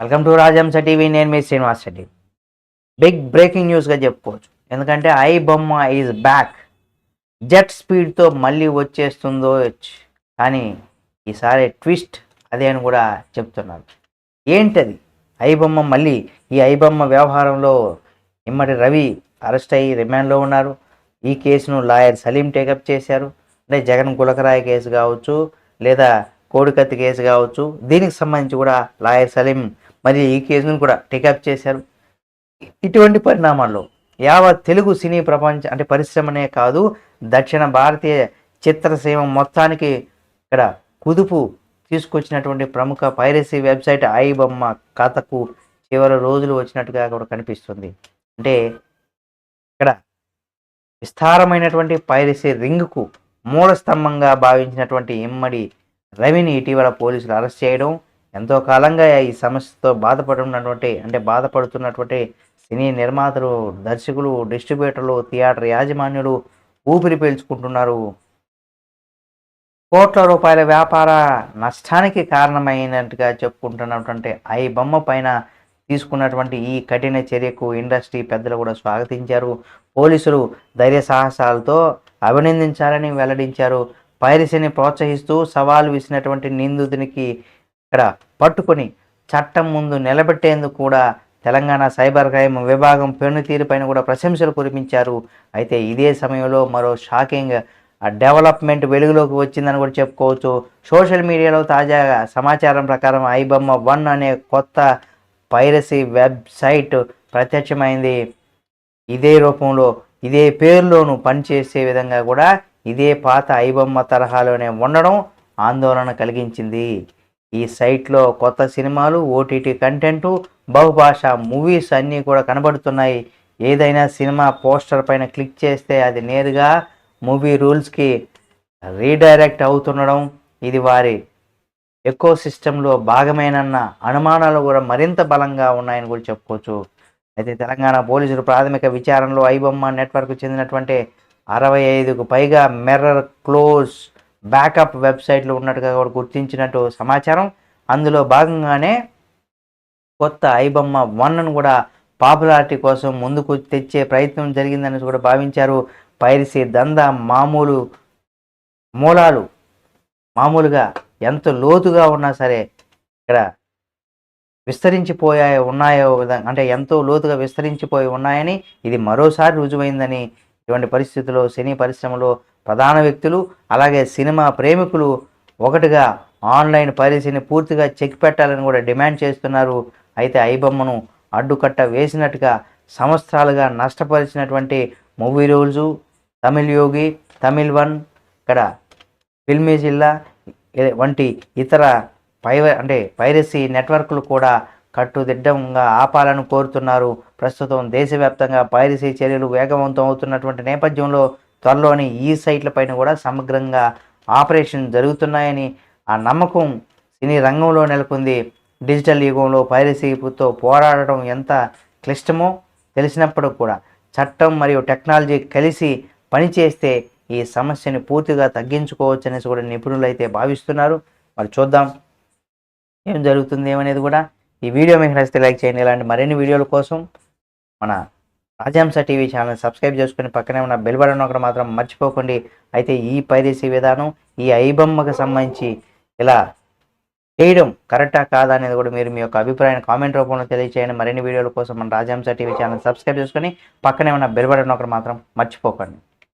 Welcome to రాజంస TV నేను మీ శ్రీనివాస్ రెడ్డి. బిగ్ బ్రేకింగ్ న్యూస్గా చెప్పుకోవచ్చు. ఎందుకంటే ఐ బొమ్మ ఈజ్ బ్యాక్. జెట్ స్పీడ్తో మళ్ళీ వచ్చేస్తుందో కానీ ఈసారి ట్విస్ట్ అదే అని కూడా చెప్తున్నారు. ఏంటది? ఐ బొమ్మ మళ్ళీ ఈ ఐ బొమ్మ వ్యవహారంలో ఇమ్మటి రవి అరెస్ట్ అయ్యి రిమాండ్లో ఉన్నారు. ఈ కేసును లాయర్ సలీం టేకప్ చేశారు. అంటే జగన్ గులకరాయ కేసు కావచ్చు లేదా కోడికత్తి కేసు కావచ్చు. దీనికి సంబంధించి కూడా లాయర్ సలీం మరి ఈ కేసును కూడా టేకప్ చేశారు. ఇటువంటి పరిణామాల్లో యావత్ తెలుగు సినీ ప్రపంచం అంటే పరిశ్రమనే కాదు దక్షిణ భారతీయ చిత్రసీమ మొత్తానికి ఇక్కడ కుదుపు తీసుకొచ్చినటువంటి ప్రముఖ పైరసీ వెబ్సైట్ ఐ బొమ్మ కథకు చివరి రోజులు వచ్చినట్టుగా కూడా కనిపిస్తుంది. అంటే ఇక్కడ విస్తారమైనటువంటి పైరసీ రింగ్కు మూల స్తంభంగా భావించినటువంటి ఇమ్మడి రవిని ఇటీవల పోలీసులు అరెస్ట్ చేయడం ఎంతో కాలంగా ఈ సమస్యతో బాధపడుతున్నటువంటి అంటే బాధపడుతున్నటువంటి సినీ నిర్మాతలు దర్శకులు డిస్ట్రిబ్యూటర్లు థియేటర్ యాజమాన్యులు ఊపిరి పీల్చుకుంటున్నారు. కోట్ల రూపాయల వ్యాపార నష్టానికి కారణమైనట్టుగా చెప్పుకుంటున్నటువంటి ఐ బొమ్మ పైన తీసుకున్నటువంటి ఈ కఠిన చర్యకు ఇండస్ట్రీ పెద్దలు కూడా స్వాగతించారు. పోలీసులు ధైర్య సాహసాలతో అభినందించాలని వెల్లడించారు. పైరసీని ప్రోత్సహిస్తూ సవాలు విసినటువంటి నిందితునికి ఇక్కడ పట్టుకొని చట్టం ముందు నిలబెట్టేందుకు కూడా తెలంగాణ సైబర్ క్రైమ్ విభాగం పైన కూడా ప్రశంసలు కురిపించారు. అయితే ఇదే సమయంలో మరో షాకింగ్ డెవలప్మెంట్ వెలుగులోకి వచ్చిందని కూడా చెప్పుకోవచ్చు. సోషల్ మీడియాలో తాజా సమాచారం ప్రకారం ఐబొమ్మ వన్ అనే కొత్త పైరసీ వెబ్సైట్ ప్రత్యక్షమైంది. ఇదే రూపంలో ఇదే పేరులోను పనిచేసే విధంగా కూడా ఇదే పాత ఐబొమ్మ తరహాలోనే ఉండడం ఆందోళన కలిగించింది. ఈ సైట్లో కొత్త సినిమాలు ఓటీటీ కంటెంటు బహుభాష మూవీస్ అన్నీ కూడా కనబడుతున్నాయి. ఏదైనా సినిమా పోస్టర్ పైన క్లిక్ చేస్తే అది నేరుగా మూవీ రూల్స్కి రీడైరెక్ట్ అవుతుండడం ఇది వారి ఎకో సిస్టంలో భాగమేనన్న అనుమానాలు కూడా మరింత బలంగా ఉన్నాయని కూడా చెప్పుకోవచ్చు. అయితే తెలంగాణ పోలీసులు ప్రాథమిక విచారణలో ఐబొమ్మ నెట్వర్క్ చెందినటువంటి అరవై ఐదుకు పైగా మెర్రర్ క్లోజ్ బ్యాకప్ వెబ్సైట్లు ఉన్నట్టుగా కూడా గుర్తించినట్టు సమాచారం. అందులో భాగంగానే కొత్త ఐబొమ్మ వన్ను కూడా పాపులారిటీ కోసం ముందుకు తెచ్చే ప్రయత్నం జరిగిందని కూడా భావించారు పైరసీ దంద మామూలు మూలాలు. మామూలుగా ఎంత లోతుగా ఉన్నా సరే ఇక్కడ విస్తరించిపోయాయో ఉన్నాయో విధంగా అంటే ఎంతో లోతుగా విస్తరించిపోయి ఉన్నాయని ఇది మరోసారి రుజువైందని ఇటువంటి పరిస్థితుల్లో సినీ పరిశ్రమలో ప్రధాన వ్యక్తులు అలాగే సినిమా ప్రేమికులు ఒకటిగా ఆన్లైన్ పైరసీని పూర్తిగా చెక్ పెట్టాలని కూడా డిమాండ్ చేస్తున్నారు. అయితే ఐబొమ్మను అడ్డుకట్ట వేసినట్టుగా సంవత్సరాలుగా నష్టపరిచినటువంటి movie rules Tamil Yogi Tamil one ఇక్కడ ఫిల్మీ జిల్లా వంటి ఇతర పై అంటే పైరసీ నెట్వర్క్లు కూడా కట్టుదిడ్డంగా ఆపాలని కోరుతున్నారు. ప్రస్తుతం దేశవ్యాప్తంగా పైరసీ చర్యలు వేగవంతం అవుతున్నటువంటి నేపథ్యంలో త్వరలోని ఈ సైట్లపైన కూడా సమగ్రంగా ఆపరేషన్ జరుగుతున్నాయని ఆ నమ్మకం సినీ రంగంలో నెలకొంది. డిజిటల్ యుగంలో పైరసీతో పోరాడటం ఎంత క్లిష్టమో తెలిసినప్పుడు కూడా చట్టం మరియు టెక్నాలజీ కలిసి పనిచేస్తే ఈ సమస్యని పూర్తిగా తగ్గించుకోవచ్చు అనేసి కూడా నిపుణులు అయితే భావిస్తున్నారు. మరి చూద్దాం ఏం జరుగుతుంది ఏమనేది కూడా. ఈ వీడియో మీకు నచ్చితే లైక్ చేయండి. ఇలాంటి మరిన్ని వీడియోల కోసం మన రాజాంశ టీవీ ఛానల్ సబ్స్క్రైబ్ చేసుకుని పక్కనే ఉన్న బెల్ బటన్ ఒకటి మాత్రం మర్చిపోకండి. అయితే ఈ పైరసీ విధానం ఈ ఐబొమ్మకు సంబంధించి ఇలా చేయడం కరెక్టా కాదా అనేది కూడా మీరు మీ యొక్క అభిప్రాయాన్ని కామెంట్ రూపంలో తెలియచేయండి. మరిన్ని వీడియోల కోసం మన రాజాంశ టీవీ ఛానల్ సబ్స్క్రైబ్ చేసుకొని పక్కనే ఉన్న బెల్ బటన్ ఒకటి మాత్రం మర్చిపోకండి.